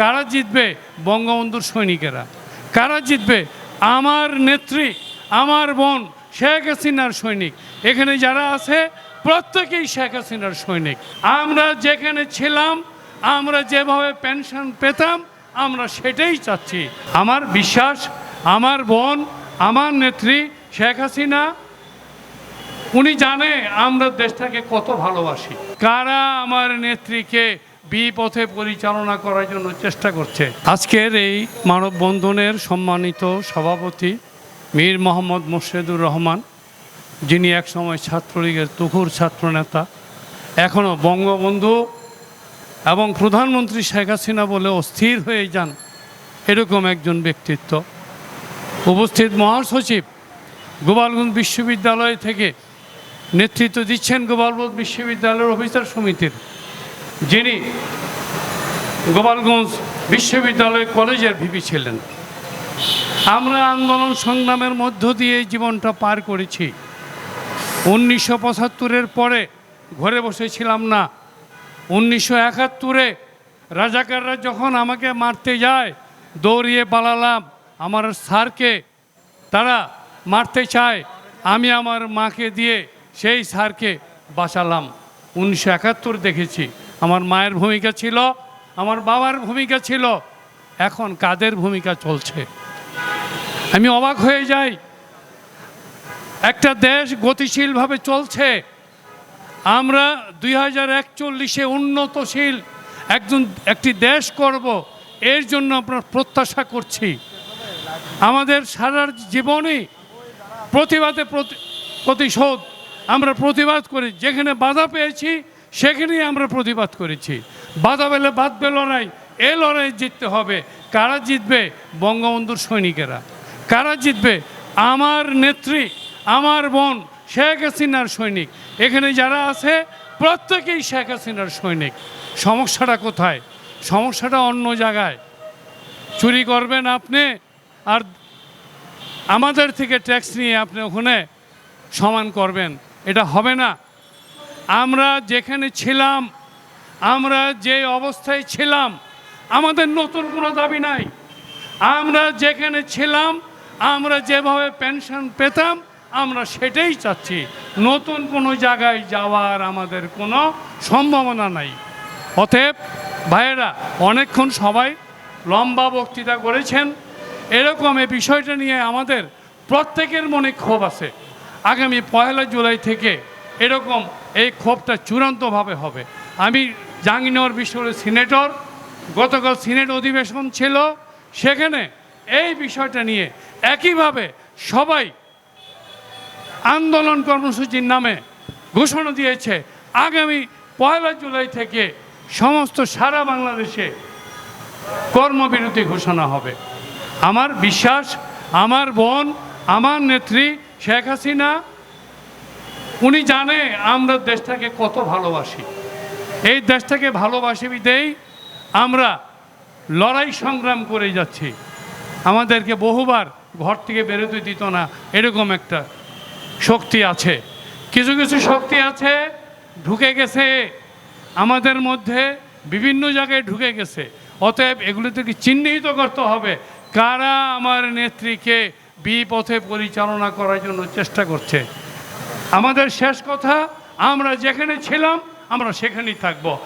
কারা জিতবে বঙ্গবন্ধুর সৈনিকেরা? কারা জিতবে? আমার নেত্রী, আমার বোন শেখ হাসিনার সৈনিক। এখানে যারা আছে, প্রত্যেকেই শেখ হাসিনার সৈনিক। আমরা যেখানে ছিলাম, আমরা যেভাবে পেনশন পেতাম, আমরা সেটাই চাচ্ছি। আমার বিশ্বাস, আমার বোন, আমার নেত্রী শেখ হাসিনা, উনি জানে আমরা দেশটাকে কত ভালোবাসি। কারা আমার নেত্রীকে বিপথে পরিচালনা করার জন্য চেষ্টা করছে। আজকের এই মানববন্ধনের সম্মানিত সভাপতি মীর মোহাম্মদ মোর্শেদুর রহমান, যিনি একসময় ছাত্রলীগের তুখুর ছাত্রনেতা এখনও বঙ্গবন্ধু এবং প্রধানমন্ত্রী শেখ হাসিনা বলে অস্থির হয়ে যান এরকম একজন ব্যক্তিত্ব। উপস্থিত মহাসচিব গোপালগঞ্জ বিশ্ববিদ্যালয় থেকে নেতৃত্ব দিচ্ছেন গোপালগঞ্জ বিশ্ববিদ্যালয়ের অফিসার সমিতির যিনি গোপালগঞ্জ বিশ্ববিদ্যালয় কলেজের ভিপি ছিলেন। আমরা আন্দোলন সংগ্রামের মধ্য দিয়ে জীবনটা পার করেছি। উনিশশো পঁচাত্তরের পরে ঘরে বসেছিলাম না। উনিশশো একাত্তরে রাজাকাররা যখন আমাকে মারতে যায়, দৌড়িয়ে পালালাম আমার স্যারকে। তারা মারতে চায়, আমি আমার মাকে দিয়ে সেই স্যারকে বাঁচালাম। উনিশশো একাত্তর দেখেছি। আমার মায়ের ভূমিকা ছিল, আমার বাবার ভূমিকা ছিল, এখন কাদের ভূমিকা চলছে? আমি অবাক হয়ে যাই। একটা দেশ গতিশীলভাবে চলছে। আমরা দুই হাজার একচল্লিশে উন্নতশীল একজন, একটি দেশ করব, এর জন্য আমরা প্রত্যাশা করছি। আমাদের সারার জীবনে প্রতিবাদে প্রতি- প্রতিশোধ। আমরা প্রতিবাদ করি। যেখানে বাধা পেয়েছি সেখানেই আমরা প্রতিবাদ করেছি। বাধা পেলে বাঁধবে লড়াই, এ লড়াই জিততে হবে। কারা জিতবে? বঙ্গবন্ধুর সৈনিকেরা। কারা জিতবে? আমার নেত্রী, আমার বোন, শেখ হাসিনার সৈনিক। এখানে যারা আছে, প্রত্যেকেই শেখ হাসিনার সৈনিক। সমস্যাটা কোথায়? সমস্যাটা অন্য জায়গায়। চুরি করবেন আপনি, আর আমাদের থেকে ট্যাক্স নিয়ে আপনি ওখানে সমান করবেন। এটা হবে না। আমরা যেখানে ছিলাম, আমরা যে অবস্থায় ছিলাম, আমাদের নতুন কোনো দাবি নাই। আমরা যেখানে ছিলাম, আমরা যেভাবে পেনশন পেতাম, আমরা সেটাই চাচ্ছি। নতুন কোনো জায়গায় যাওয়ার আমাদের কোনো সম্ভাবনা নাই। অতএব, ভাইয়েরা, অনেকক্ষণ সবাই লম্বা বক্তৃতা করেছেন। এরকম এই বিষয়টা নিয়ে আমাদের প্রত্যেকের মনে ক্ষোভ আছে। আগামী পয়লা জুলাই থেকে এরকম এই ক্ষোভটা চূড়ান্তভাবে হবে। আমি জাহাঙ্গীরনগর বিশ্ববিদ্যালয়ের সিনেটর, গতকাল সিনেট অধিবেশন ছিল, সেখানে এই বিষয়টা নিয়ে একইভাবে সবাই আন্দোলন কর্মসূচির নামে ঘোষণা দিয়েছে, আগামী পয়লা জুলাই থেকে সমস্ত সারা বাংলাদেশে কর্মবিরতি ঘোষণা হবে। আমার বিশ্বাস, আমার বোন, আমার নেত্রী শেখ হাসিনা উনি জানে আমরা দেশটাকে কত ভালোবাসি। এই দেশটাকে ভালোবাসি বিদেই আমরা লড়াই সংগ্রাম করে যাচ্ছি। আমাদেরকে বহুবার ঘর থেকে বেরোতে দিত না, এরকম একটা শক্তি আছে। কিছু কিছু শক্তি আছে, ঢুকে গেছে। আমাদের মধ্যে বিভিন্ন জায়গায় ঢুকে গেছে। অতএব এগুলো থেকে চিহ্নিত করতে হবে। কারা আমার নেত্রীকে বিপথে পরিচালনা করার জন্য চেষ্টা করছে? আমাদের শেষ কথা আমরা যেখানে ছিলাম আমরা সেখানেই থাকব।